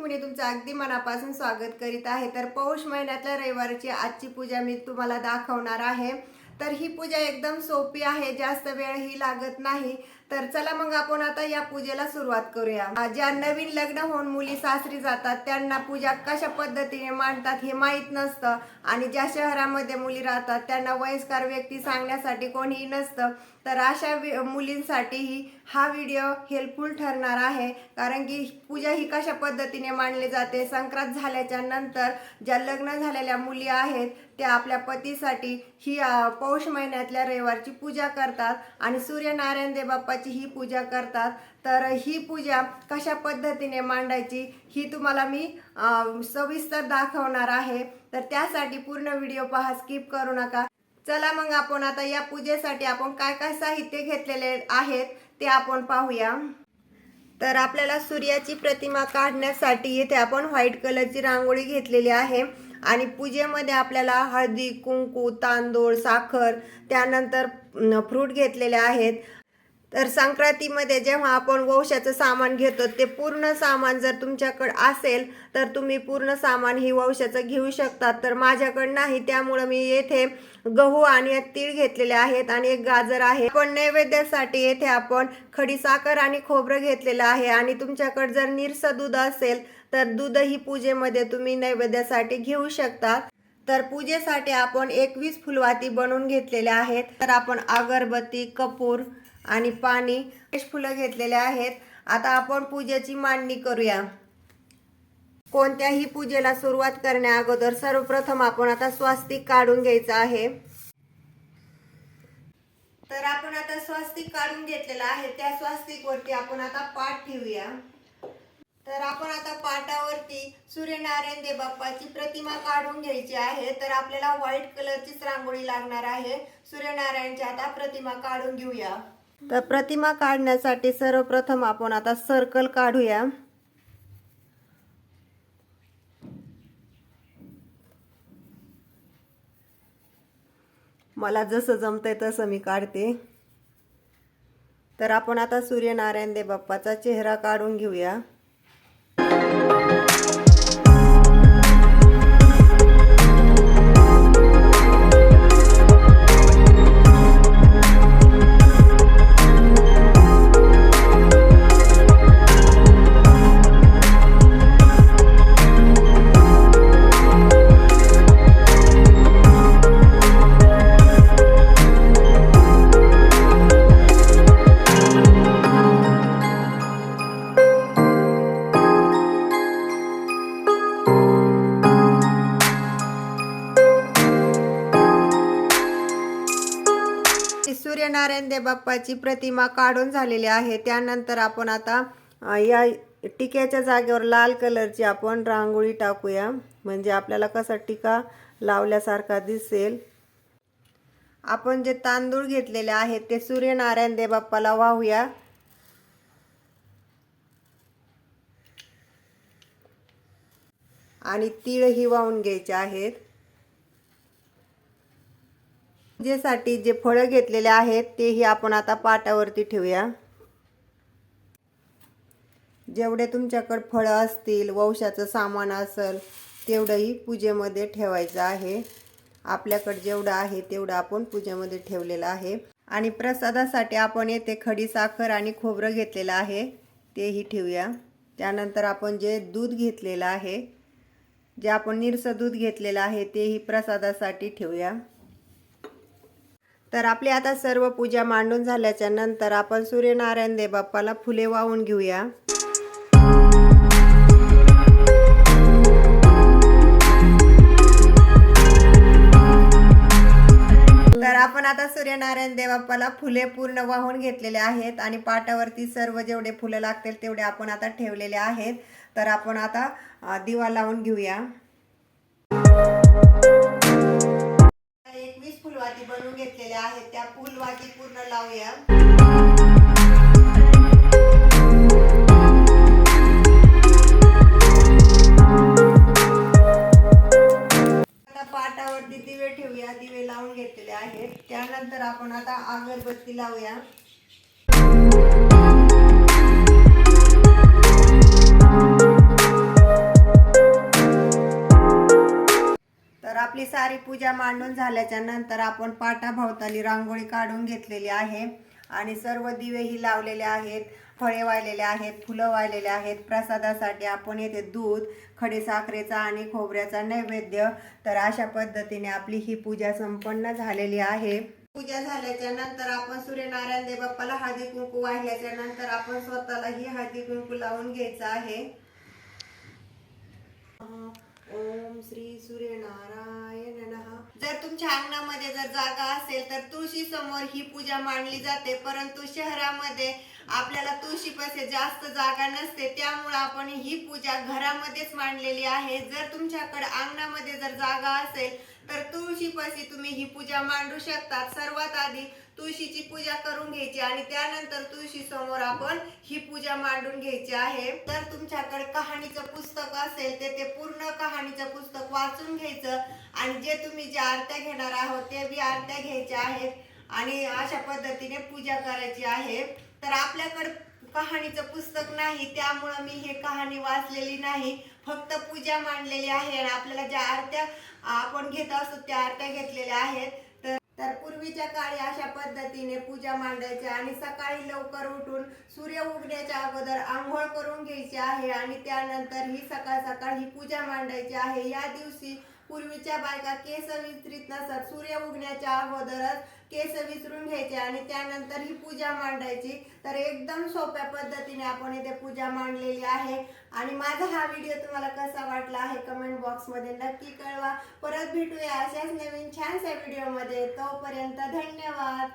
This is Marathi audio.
अगदी मनापासून स्वागत करीत आहे. तर पौष महिन्यातल्या रविवारची आजची पूजा मी तुम्हाला दाखवणार आहे. तर ही पूजा एकदम सोपी आहे जास्त वेळ ही लागत नाही. तर चला मग आपण आता या पूजेला सुरुवात करूया. ज्या नवीन लग्न होऊन मुली सासरी जातात त्यांना पूजा कशा पद्धतीने मांडतात हे माहीत नसतं. आणि ज्या शहरामध्ये मुली राहतात त्यांना वयस्कर व्यक्ती सांगण्यासाठी कोणीही नसतं. तर अशा मुलींसाठीही हा व्हिडिओ हेल्पफुल ठरणार आहे. कारण की पूजा ही कशा पद्धतीने मांडली जाते? संक्रांत झाल्याच्यानंतर ज्या लग्न झालेल्या मुली आहेत त्या आपल्या पतीसाठी ही पौष महिन्यातल्या रविवारची पूजा करतात. आणि सूर्यनारायण देवा देवाची ही पूजा करतात. तर ही पूजा कशा पद्धतीने मांडायची ही तुम्हाला मी सविस्तर दाखवणार आहे. तर त्यासाठी पूर्ण व्हिडिओ पहा स्किप करू नका. चला मग आपण आता या पूजेसाठी आपण काय काय साहित्य घेतलेले आहेत ते आपण पाहूया. तर आपल्याला सूर्याची प्रतिमा काढण्यासाठी इथे आपण व्हाईट कलरची रांगोळी घेतलेली आहे. आणि पूजेमध्ये आपल्याला हळदी कुंकू तांदूळ साखर त्यानंतर फ्रूट घेतलेले आहेत. तर संक्रांतीमध्ये जेव्हा आपण वंशाचं सामान घेतो ते पूर्ण सामान जर तुमच्याकडं असेल तर तुम्ही पूर्ण सामान ही वंशाचं घेऊ शकतात तर माझ्याकडं नाही त्यामुळं मी येथे गहू आणि तीळ घेतलेले आहेत आणि एक गाजर आहे. पण नैवेद्यासाठी येथे आपण खडीसाखर आणि खोबरं घेतलेलं आहे. आणि तुमच्याकडं जर निरसं दूध असेल तर दूधही पूजेमध्ये तुम्ही नैवेद्यासाठी घेऊ शकता. तर पूजेसाठी आपण एकवीस फुलवाती बनवून घेतलेल्या आहेत. तर आपण अगरबत्ती कपूर आणि पाणी. फुलं घेतलेले आहेत. आता आपण पूजेची मांडणी करूया. कोणत्याही पूजेला सुरुवात करण्या अगोदर सर्वप्रथम आपण आता स्वास्तिक काढून घ्यायचं आहे. तर आपण आता स्वास्तिक काढून घेतलेला आहे. त्या स्वास्तिक वरती आपण आता पाठ ठेवूया. तर आपण आता पाटावरती सूर्यनारायण देव बाप्पाची प्रतिमा काढून घ्यायची आहे. तर आपल्याला व्हाईट कलरचीच रांगोळी लागणार आहे. सूर्यनारायणची आता प्रतिमा काढून घेऊया. तर प्रतिमा काढण्यासाठी सर्वप्रथम आपण आता सर्कल काढूया. मला जसं जमतंय तसं मी काढते. तर आपण आता सूर्यनारायण देव बाप्पाचा चेहरा काढून घेऊया. सूर्यनारायण देव बाप्पाची प्रतिमा काढून झालेली आहे. त्यानंतर आपण आता या टिक्याच्या जागेवर लाल कलरची आपण रांगोळी टाकूया. म्हणजे आपल्याला कसा टिका लावल्यासारखा दिसेल. आपण जे तांदूळ घेतलेले आहेत ते सूर्यनारायण देव बाप्पाला वाहूया. आणि तीळही वाहून घ्यायचे आहेत. पूजेसाठी जे फळं घेतलेले आहेत तेही आपण आता पाटावरती ठेवूया. जेवढे तुमच्याकडे फळं असतील वंशाचं सामान असेल तेवढंही पूजेमध्ये ठेवायचं आहे. आपल्याकडे जेवढं आहे तेवढं आपण पूजेमध्ये ठेवलेलं आहे. आणि प्रसादासाठी आपण येथे खडी साखर आणि खोबरं घेतलेलं आहे तेही ठेवूया. त्यानंतर आपण जे दूध घेतलेलं आहे जे आपण निरसं दूध घेतलेलं आहे तेही प्रसादासाठी ठेवूया. तर आपली आता सर्व पूजा मांडून झाल्याच्यानंतर आपण सूर्यनारायण देव बाप्पाला फुले वाहून घेऊया. तर आपण आता सूर्यनारायण देवाप्पाला फुले पूर्ण वाहून घेतलेले आहेत आणि पाटावरती सर्व जेवढे फुलं लागतील तेवढे आपण आता ठेवलेले आहेत. तर आपण आता दिवा लावून घेऊया. फुलवाती बनवून घेतलेल्या आहेत. त्या फुलवाती पूर्ण लावूया. पाटावरती दिवे ठेवूया. दिवे लावून घेतलेले आहेत. त्यानंतर आपण आता अगरबत्ती लावूया. आपली सारी पूजा मांडून झाल्याच्यानंतर आपण पाटाभोवताली रांगोळी काढून घेतलेली आहे. आणि सर्व दिवेही लावलेले आहेत फळे वाहिलेले आहेत फुलं वाहिलेले आहेत. प्रसादासाठी आपण येथे दूध खडीसाखरेचा आणि खोबऱ्याचा नैवेद्य. तर अशा पद्धतीने आपली ही पूजा संपन्न झालेली आहे. पूजा झाल्याच्यानंतर आपण सूर्यनारायण देवबाप्पाला हळदी कुंकू वाहिल्याच्या नंतर आपण स्वतःलाही हळदी कुंकू लावून घ्यायचं आहे. ओम श्री सूर्यनारायण जर तुमच्या अंगणामध्ये जर जागा असेल तर तुळशी समोर ही पूजा मांडली जाते परंतु शहरामध्ये आपल्याला तुळशीपाशी जास्त जागा नसते त्यामुळे आपण ही पूजा घरामध्येच मांडलेली आहे. जर तुमच्याकडे अंगणामध्ये जर जागा असेल तर तुळशीपाशी तुम्ही ही पूजा मांडू शकतात. सर्वात आधी तुळशीची पूजा करून घ्यायची आणि त्यानंतर तुळशी समोर आपण ही पूजा मांडून घ्यायची आहे. तर तुमच्याकडे कहाणीचं पुस्तक असेल तर ते पूर्ण कहाणीचं पुस्तक वाचून घ्यायचं आणि जे तुम्ही ज्या आरत्या घेणार आहोत ते बी आरत्या घ्यायच्या आहेत आणि अशा पद्धतीने पूजा करायची आहे. तर आपल्याकडे कहाणीचं पुस्तक नाही त्यामुळं मी हे कहाणी वाचलेली नाही. फक्त पूजा मांडलेली आहे आणि आपल्याला ज्या आरत्या आपण घेत असतो त्या आरत्या घेतलेल्या आहेत. तर तर पूर्वीच्या काळी अशा पद्धतीने पूजा मांडायच्या आणि सकाळी लवकर उठून सूर्य उगण्याच्या अगोदर आंघोळ करून घ्यायची आहे आणि त्यानंतर ही सकाळ सकाळ ही पूजा मांडायची आहे. या दिवशी पूर्वीच्या बायका केस विस्तृत नसतात सूर्य उगण्याच्या अगोदरच केस विसरून घ्यायचे आणि त्यानंतर ही पूजा मांडायची. तर एकदम सोप्या पद्धतीने आपण इथे पूजा मांडलेली आहे. आणि माझा हा व्हिडिओ तुम्हाला कसा वाटला आहे कमेंट बॉक्समध्ये नक्की कळवा. परत भेटूया अशाच नवीन छानशा व्हिडिओमध्ये तोपर्यंत धन्यवाद.